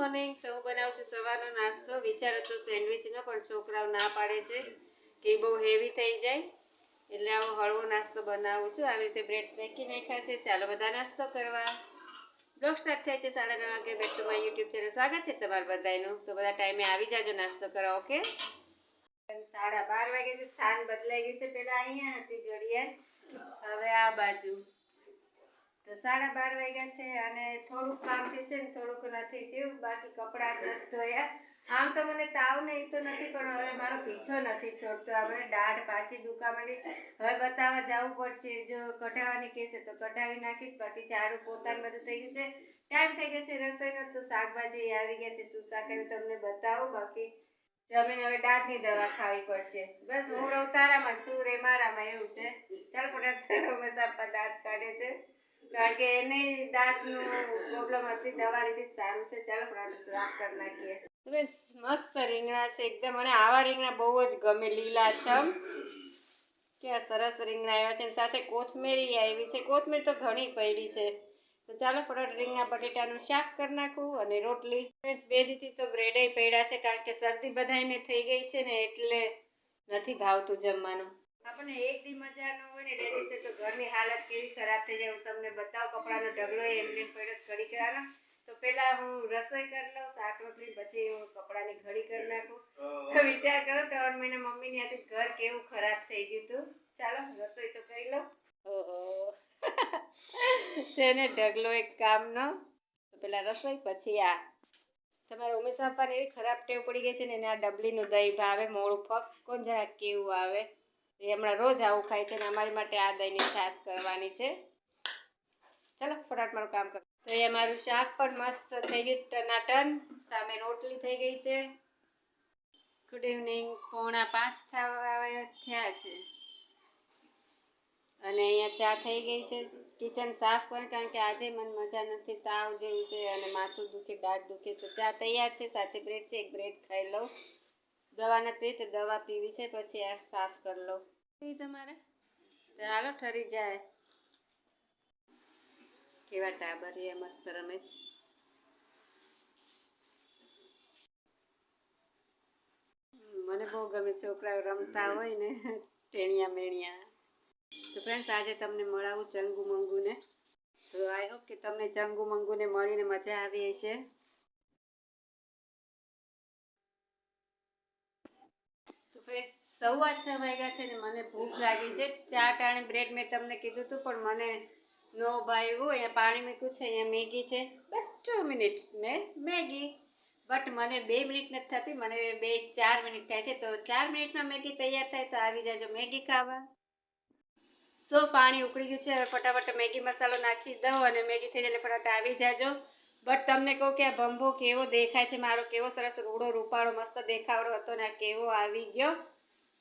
Morning તો હું બનાવું છું સવારનો નાસ્તો. વિચાર હતો સેન્ડવિચનો પણ છોકરાઓ ના પાડે છે કે બહુ હેવી થઈ જાય. એટલે આવો હળવો નાસ્તો બનાવું છું. આવી રીતે બ્રેડ શેકી નાખ્યા છે. ચાલો બધા નાસ્તો કરવા. બ્લોગ સ્ટાર્ટ થાય છે સાડા નવ વાગે. બેક ટુ યુટ્યુબ ચેનલ સ્વાગત છે તમારું બધાનું. તો બધા ટાઈમે આવી જાજો નાસ્તો કરવા ઓકે સાડા બાર વાગે સ્થાન બદલાઈ ગયું છે. પેલા અહીંયા હતી ઘડિયાળ. હવે આ બાજુ. તો સાડા બાર વાગ્યા છે અને થોડુંક કામ થયું છે ને થોડુંક નથી થયું, બાકી કપડાં નથી ધોયા. આમ તો મને તાવ ને તો નથી, પણ હવે મારો પીછો નથી છોડતો. આ મને દાઢ પાછી દુખા માંડી હવે બતાવવા જવું પડશે. જો કઢાવવાની કહેશે તો કઢાવી નાખીશ. બાકી ઝાડુ પોતાનું બધું થઈ ગયું છે. ટાઈમ થઈ ગયો છે રસોઈનો, તો શાકભાજી આવી ગયા છે. શું શાક આવ્યું તમને બતાવું? બાકી જમીન હવે દાંતની દવા ખાવી પડશે. બસ હું રહું તારામાં તું રે મારામાં, એવું છે. ચાલ હંમેશા આપણા દાંત કાઢે છે. કારણ કે એને દાંતનું પ્રોબ્લેમ હતી દવા લીધી સારું છે. ચાલો ફટાફટ સાફ કરી નાખીએ. હવે મસ્ત રીંગણા છે એકદમ. મને આવા રીંગણા બહુ જ ગમે લીલા છમ કેવા સરસ રીંગણા આવ્યા છે. સાથે કોથમીરી આવી છે. કોથમીર તો ઘણી પડી છે. તો ચાલો ફટાફટ રીંગણા બટેટાનું શાક કરી નાખું અને રોટલી. બે દીથી તો બ્રેડે પડ્યા છે કારણ કે શરદી બધાને થઈ ગઈ છે ને એટલે નથી ભાવતું જમવાનું. આપણને એક દી મજા ન હોય ને દિવસે તો ઘરની હાલત કેવી ખરાબ થઈ જાય. હું તમને બતાવું કપડાનો ઢગલો એમને પડ્યો ઘડી કરવાનો તો પેલા હું રસોઈ કરી લઉં શાક રોટલી પછી હું કપડાની ઘડી કરી નાખું. તો વિચાર કરો ત્રણ મહિના મમ્મીની હાથે ઘર કેવું ખરાબ થઈ ગયું હતું. ચાલો રસોઈ તો કરી લઉં. ઓહો. છે ને ઢગલો એક કામનો. તો પેલા રસોઈ પછી આ. તમારા ઉમેશ બાપાને એવી ખરાબ ટેવ પડી ગઈ છે ને એને આ ડબલીનું દહીં ભાવે મોડું ફક. કોણ જરાક કેવું આવે? હમણાં રોજ આવું ખાય છે ને અમારી માટે આ દહીંની છાશ કરવાની છે. ચાલો, ફટાફટ મારું કામ કર. તો એ મારું શાક પણ મસ્ત થઈ ગયું. ટનાટન, સામે રોટલી થઈ ગઈ છે. ગુડ ઇવનિંગ પોણા પાંચ થવા થયા છે. અને અહીંયા ચા થઈ ગઈ છે. કિચન સાફ પણ કારણ કે આજે મને મજા નથી, તાવ જેવું છે અને માથું દુખે દાઢ દુખે. તો ચા તૈયાર છે, સાથે બ્રેડ છે, એક બ્રેડ ખાઈ લઉં. દવા નથી તો દવા પીવી છે, પછી આ સાફ કરી લો તમારે? ચાલો ઠરી જાય. કેવા ટાબરિયા મસ્ત રમે છે. મને બહુ ગમે, છોકરાઓ રમતા હોય ને, ટેણિયા મેણિયા. તો ફ્રેન્ડ્સ આજે તમને મળાવું ચંગુ મંગુને તો આઈ હોપ કે તમને ચંગુ મંગુને મળીને મજા આવી હશે તો ફ્રેન્ડ્સ સવા છ વાગ્યા છે ને મને ભૂખ લાગી છે. ચા ટાણે બ્રેડ મેં તમને કીધું હતું, પણ મને નો ભાવ્યું. અહીંયા પાણી મૂક્યું છે, અહીંયા મેગી છે. બસ ટુ મિનિટ્સ મેં મેગી. બટ મને બે મિનિટ નથી થતી, મને બે ચાર મિનિટ થાય છે. તો ચાર મિનિટમાં મેગી તૈયાર થાય તો આવી જાજો મેગી ખાવા. સો પાણી ઉકળી ગયું છે, હવે ફટાફટ મેગી મસાલો નાખી દઉં અને મેગી થઈ જાય એટલે ફટાફટ આવી જાજો. બટ તમને કહું કે આ ભંભો કેવો દેખાય છે, મારો કેવો સરસ રૂડો રૂપાળો મસ્ત દેખાવડો હતો ને કેવો આવી ગયો.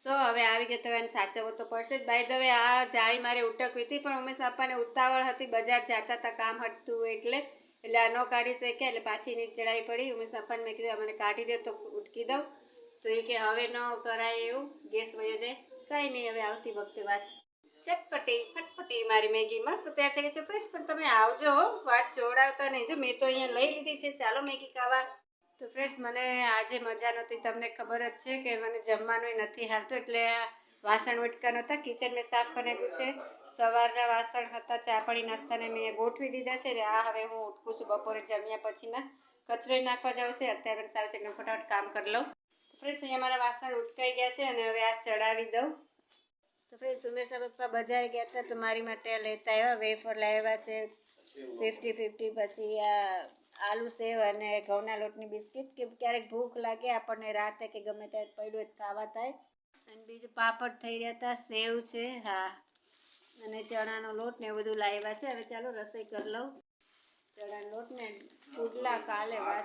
સો, હવે આવી ગયો તો એને સાચવવો તો પડશે જ. બાય દવે આ જાળી મારે ઉટકવી હતી, પણ ઉમેશ બાપાને ઉતાવળ હતી, બજાર જતા હતા, કામ હટતું એટલે. એટલે આ ન કાઢી શકે એટલે પાછી નીચ ચડાવી પડી. ઉમેશ બાપાને મેં કીધું મને કાઢી દે, તો ઉટકી દઉં. તો એ કે, હવે ન કરાય એવું, ગેસ વયો જાય. કાંઈ નહીં, હવે આવતી વખતે વાત. ચટપટી ફટપટી મારી મેગી. મસ્ત તૈયાર થઈ ગઈ છે પણ તમે આવજો વાટ જોડાવતા નહીં. જો મેં તો અહીંયા લઈ લીધી છે. ચાલો મેગી ખાવા. તો ફ્રેન્ડ્સ મને આજે મજા નહોતી. તમને ખબર જ છે કે મને જમવાનું નથી હાલતું એટલે આ વાસણ ઉટકા હતા કિચન મેં સાફ કરેલું છે. સવારના વાસણ હતા ચા પાણી નાસ્તાને મેં ગોઠવી દીધા છે. ને આ હવે હું ઉઠકું છું. બપોરે જમ્યા પછીના કચરો નાખવા જાઉં છે. અત્યારે મને સારું છે. એટલે ફટાફટ કામ કરી લઉં. ફ્રેન્ડ્સ અહીંયા મારા વાસણ ઉટકાઈ ગયા છે અને હવે આ ચડાવી દઉં. તો ફ્રેન્ડ્સ ઉમેશા પપ્પા બજારે ગયા હતા તો મારી માટે લેતા આવ્યા. વેફર લાવ્યા છે. ફિફ્ટી ફિફ્ટી પછી આ આલુ સેવ અને ઘઉંના લોટની બિસ્કિટ કે ક્યારેક ભૂખ લાગે, આપણને રાતે કે ગમે ત્યારે પડ્યું જ ખાવા થાય. અને બીજું પાપડ થઈ રહ્યા હતા, સેવ છે, હા. અને ચણાનો લોટ ને બધું લાવ્યા છે. હવે ચાલો રસોઈ કરી લઉં. ચણાનો લોટ ને પુડલા કાલે વાત.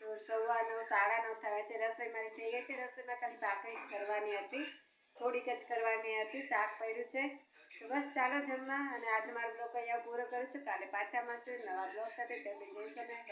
તો સવા નવ સાડા થયા છે. રસોઈ મારી થઈ ગઈ છે. રસોઈમાં ખાલી ભાખરી જ કરવાની હતી. થોડીક જ કરવાની હતી. શાક પડ્યું છે. બસ ચાલો જમવા, અને આજે મારો બ્લોગ અહીંયા પૂરો કરું છું. કાલે પાછા મળશું નવા બ્લોગ સાથે. ત્યાં સુધી ને બાય